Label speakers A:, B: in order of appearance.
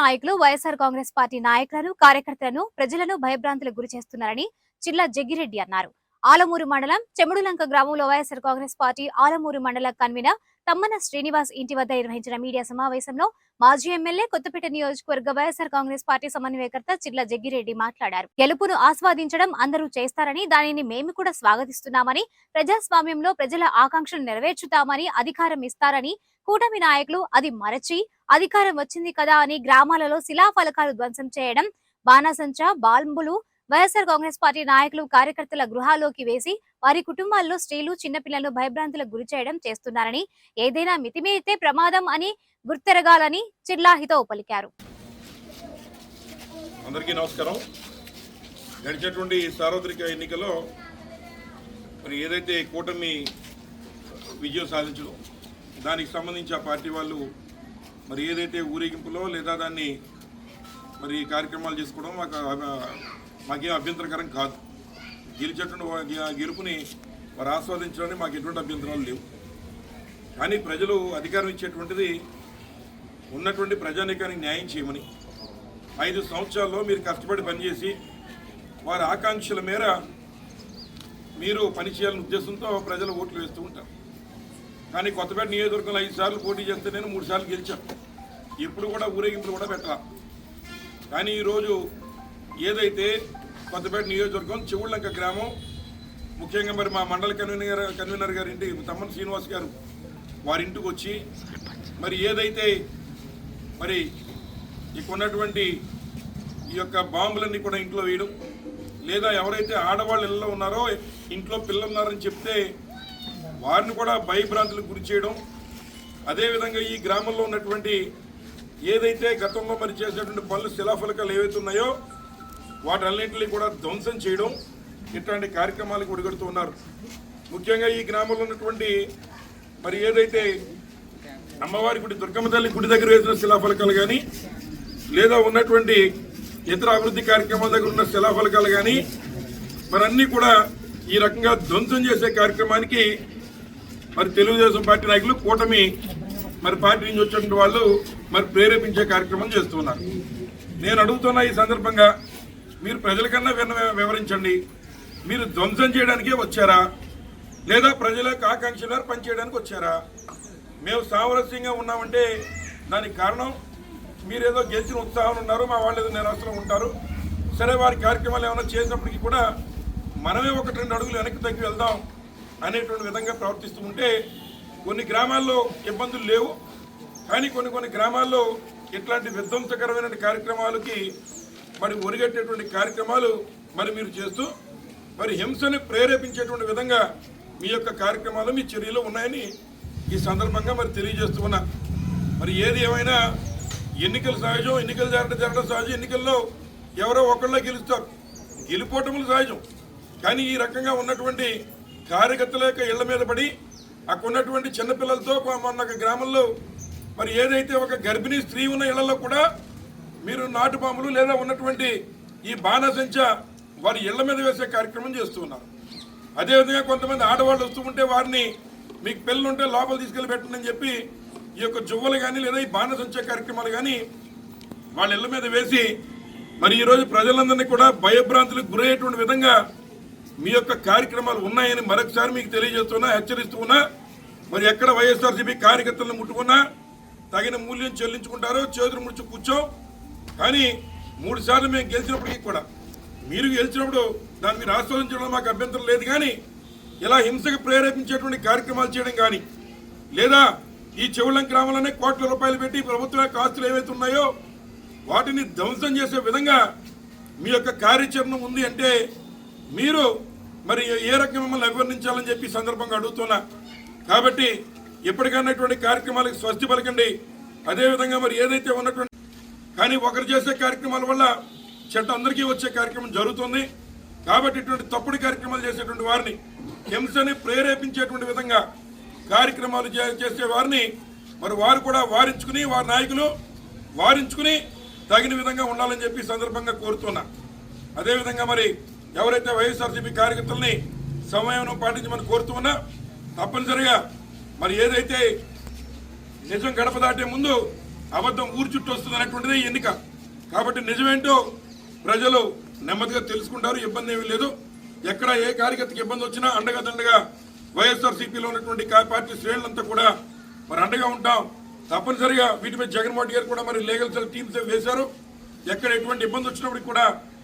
A: నాయకులు వైఎస్ఆర్ కాంగ్రెస్ పార్టీ నాయకులను కార్యకర్తలను ప్రజలను భయభ్రాంతులకు గురి చేస్తున్నారని చిల్లా జగ్గిరెడ్డి అన్నారు. ఆలమూరు మండలం చెముడులంక గ్రామంలో వైఎస్ఆర్ కాంగ్రెస్ పార్టీ ఆలమూరు మండల కన్వీనర్ తమ్మన శ్రీనివాస్ ఇంటి వద్ద నిర్వహించిన మీడియా సమావేశంలో మాజీ ఎమ్మెల్యే కొత్తపేట నియోజకవర్గ వైఎస్ఆర్ కాంగ్రెస్ పార్టీ సమన్వయకర్త చిల్ల జగ్గిరెడ్డి మాట్లాడారు. గెలుపును ఆస్వాదించడం అందరూ చేస్తారని దానిని మేము కూడా స్వాగతిస్తున్నామని ప్రజాస్వామ్యంలో ప్రజల ఆకాంక్షలు నెరవేర్చుతామని అధికారం ఇస్తారని కూటమి నాయకులు అది మరచి అధికారం వచ్చింది కదా అని గ్రామాలలో శిలాఫలకాలు ధ్వంసం చేయడం బాణాసంచా బాంబులు వైఎస్ఆర్ కాంగ్రెస్ పార్టీ నాయకులు కార్యకర్తల గృహాల్లోకి వేసి వారి కుటుంబాల్లో స్త్రీలు చిన్నపిల్లలు భయభ్రాంతులకు గురి చేయడం చేస్తున్నారని ఏదైనా మితిమీరితే ప్రమాదం అని గుర్తెరగాలని చిర్లాహితో పలికారు.
B: అందరికీ నమస్కారం. గడిచేటువంటి సార్వత్రిక ఎన్నికల్లో మరి ఏదైతే కూటమి విజయం సాధించడం దానికి సంబంధించి ఆ పార్టీ వాళ్ళు మరి ఏదైతే ఊరేగింపులో లేదా దాన్ని మరి కార్యక్రమాలు చేసుకోవడం మాకు మాకేం అభ్యంతరకరం కాదు. గెలిచేటువంటి గెలుపుని వారు ఆస్వాదించడానికి మాకు ఎటువంటి అభ్యంతరాలు లేవు. కానీ ప్రజలు అధికారం ఇచ్చేటువంటిది ఉన్నటువంటి ప్రజానీకానికి న్యాయం చేయమని ఐదు సంవత్సరాల్లో మీరు కష్టపడి పనిచేసి వారి ఆకాంక్షల మేర మీరు పనిచేయాలనే ఉద్దేశంతో ప్రజలు ఓట్లు వేస్తూ ఉంటారు. కానీ కొత్తపేట నియోజకవర్గంలో ఐదు సార్లు పోటీ చేస్తే నేను మూడు సార్లు గెలిచాను. ఇప్పుడు కూడా ఊరేగింపులు కూడా పెట్టాల. కానీ ఈరోజు ఏదైతే కొత్తపేట నియోజకవర్గం చెవుళ్ళంక గ్రామం ముఖ్యంగా మరి మా మండల కన్వీనర్ కన్వీనర్ గారి ఇంటి తమ్మన్ శ్రీనివాస్ గారు వారి ఇంటికి వచ్చి మరి ఏదైతే మరి ఇక్కడ ఉన్నటువంటి ఈ యొక్క బాంబులన్నీ కూడా ఇంట్లో వేయడం లేదా ఎవరైతే ఆడవాళ్ళు ఇళ్ళలో ఉన్నారో ఇంట్లో పిల్లలు ఉన్నారని చెప్తే వారిని కూడా భయభ్రాంతులకు గురి చేయడం అదేవిధంగా ఈ గ్రామంలో ఉన్నటువంటి ఏదైతే గతంలో మరి చేసేటువంటి పనులు శిలాఫలకాలు ఏవైతే ఉన్నాయో వాటన్నింటినీ కూడా ధ్వంసం చేయడం ఇట్లాంటి కార్యక్రమాలకు ఒడిగడుతూ ఉన్నారు. ముఖ్యంగా ఈ గ్రామంలో ఉన్నటువంటి మరి ఏదైతే అమ్మవారి గుడి దుర్గమ్మ తల్లి గుడి దగ్గర వేసిన శిలాఫలకాలు కానీ లేదా ఉన్నటువంటి ఇతర అభివృద్ధి కార్యక్రమాల దగ్గర ఉన్న శిలాఫలకాలు కానీ మరి అన్నీ కూడా ఈ రకంగా ధ్వంసం చేసే కార్యక్రమానికి మరి తెలుగుదేశం పార్టీ నాయకులు కూటమి మరి పార్టీ నుంచి వచ్చిన వాళ్ళు మరి ప్రేరేపించే కార్యక్రమం చేస్తున్నారు. నేను అడుగుతున్న ఈ సందర్భంగా మీరు ప్రజలకన్నా విన్న వివరించండి. మీరు ధ్వంసం చేయడానికే వచ్చారా? లేదా ప్రజల ఆకాంక్షలు పనిచేయడానికి వచ్చారా? మేము సామరస్యంగా ఉన్నామంటే దానికి కారణం? మీరేదో గెలిచిన ఉత్సాహం ఉన్నారు మా వాళ్ళు ఏదో నిరాశలో ఉంటారు. సరే వారి కార్యక్రమాలు ఏమైనా చేసినప్పటికీ కూడా మనమే ఒకటి రెండు అడుగులు వెనక్కి తగ్గి వెళ్దాం. అనేటువంటి విధంగా ప్రవర్తిస్తూ ఉంటే కొన్ని గ్రామాల్లో ఇబ్బందులు లేవు. కానీ కొన్ని కొన్ని గ్రామాల్లో ఇట్లాంటి విధ్వంసకరమైన కార్యక్రమాలకి మరి ఒరిగట్టేటువంటి కార్యక్రమాలు మరి మీరు చేస్తూ మరి హింసని ప్రేరేపించేటువంటి విధంగా మీ యొక్క కార్యక్రమాలు మీ చర్యలు ఉన్నాయని ఈ సందర్భంగా మరి తెలియజేస్తూ ఉన్నా. మరి ఏది ఏమైనా ఎన్నికలు సహజం ఎన్నికలు జరగడం జరగడం సహజం. ఎన్నికల్లో ఎవరో ఒకళ్ళే గెలుస్తారు. గెలిపోవటములు సహజం. కానీ ఈ రకంగా ఉన్నటువంటి కార్యకర్తల యొక్క ఇళ్ళ మీద పడి అక్కడ ఉన్నటువంటి చిన్నపిల్లలతో మొన్న గ్రామంలో మరి ఏదైతే ఒక గర్భిణీ స్త్రీ ఉన్న ఇళ్ళలో కూడా మీరు నాటు బాంబులు లేదా ఉన్నటువంటి ఈ బాణసంచ వారి ఇళ్ళ మీద వేసే కార్యక్రమం చేస్తూ ఉన్నారు. అదేవిధంగా కొంతమంది ఆడవాళ్ళు వస్తూ ఉంటే వారిని మీకు పిల్లలు ఉంటే లోపల తీసుకెళ్ళి పెట్టండి అని చెప్పి ఈ యొక్క జువ్వలు కానీ లేదా ఈ బాణసంచ కార్యక్రమాలు కానీ వాళ్ళ ఇళ్ళ మీద వేసి మరి ఈరోజు ప్రజలందరినీ కూడా భయభ్రాంతులకు గురయ్యేటువంటి విధంగా మీ యొక్క కార్యక్రమాలు ఉన్నాయని మరొకసారి మీకు తెలియజేస్తున్నా హెచ్చరిస్తూ ఉన్నా మరి ఎక్కడ వైఎస్ఆర్సీపీ కార్యకర్తలను ముట్టుకున్నా తగిన మూల్యం చెల్లించుకుంటారో చేతులు ముడుచు కూర్చోం. కానీ మూడు సార్లు మేము గెలిచినప్పటికీ కూడా మీరు గెలిచినప్పుడు దాన్ని మీరు ఆస్వాదించడం మాకు అభ్యంతరం లేదు కానీ ఇలా హింసకు ప్రేరేపించేటువంటి కార్యక్రమాలు చేయడం కానీ లేదా ఈ చెవులం గ్రామాలనే కోట్ల రూపాయలు పెట్టి ప్రభుత్వ ఆస్తులు ఏవైతే ఉన్నాయో వాటిని ధ్వంసం చేసే విధంగా మీ యొక్క కార్యాచరణ ఉంది అంటే మీరు మరి ఏ రకంగా మిమ్మల్ని అభివర్ణించాలని చెప్పి సందర్భంగా అడుగుతున్నా. కాబట్టి ఎప్పటికైనాటువంటి కార్యక్రమాలకు స్వస్తి పలకండి. అదేవిధంగా మరి ఏదైతే ఉన్నటువంటి కానీ ఒకరు చేసే కార్యక్రమాల వల్ల చెట్టు అందరికీ వచ్చే కార్యక్రమం జరుగుతుంది. కాబట్టి ఇటువంటి తప్పుడు కార్యక్రమాలు చేసేటువంటి వారిని హింసని ప్రేరేపించేటువంటి విధంగా కార్యక్రమాలు చే- చేసే వారిని మరి వారు కూడా వారించుకుని వారి నాయకులు వారించుకుని తగిన విధంగా ఉండాలని చెప్పి సందర్భంగా కోరుతున్నా. అదేవిధంగా మరి ఎవరైతే వైఎస్ఆర్సీపీ కార్యకర్తల్ని సమయం పాటించమని కోరుతున్నా తప్పనిసరిగా మరి ఏదైతే నిజం గడప దాటే ముందు అబద్ధం ఊరు చుట్టూ వస్తుంది ఎన్నిక. కాబట్టి నిజమేంటో ప్రజలు నెమ్మదిగా తెలుసుకుంటారు ఇబ్బంది ఏమీ లేదు. ఎక్కడ ఏ కార్యకర్తకి ఇబ్బంది వచ్చినా అండగా దండగా వైఎస్ఆర్ సిపిలో ఉన్నటువంటి పార్టీ శ్రేణులంతా కూడా మరి అండగా ఉంటాం. తప్పనిసరిగా వీటి మీద జగన్మోహన్ గారు కూడా మరి లీగల్ సెల్ టీమ్స్ వేశారు. ఎక్కడ ఎటువంటి ఇబ్బంది వచ్చినప్పటికి కూడా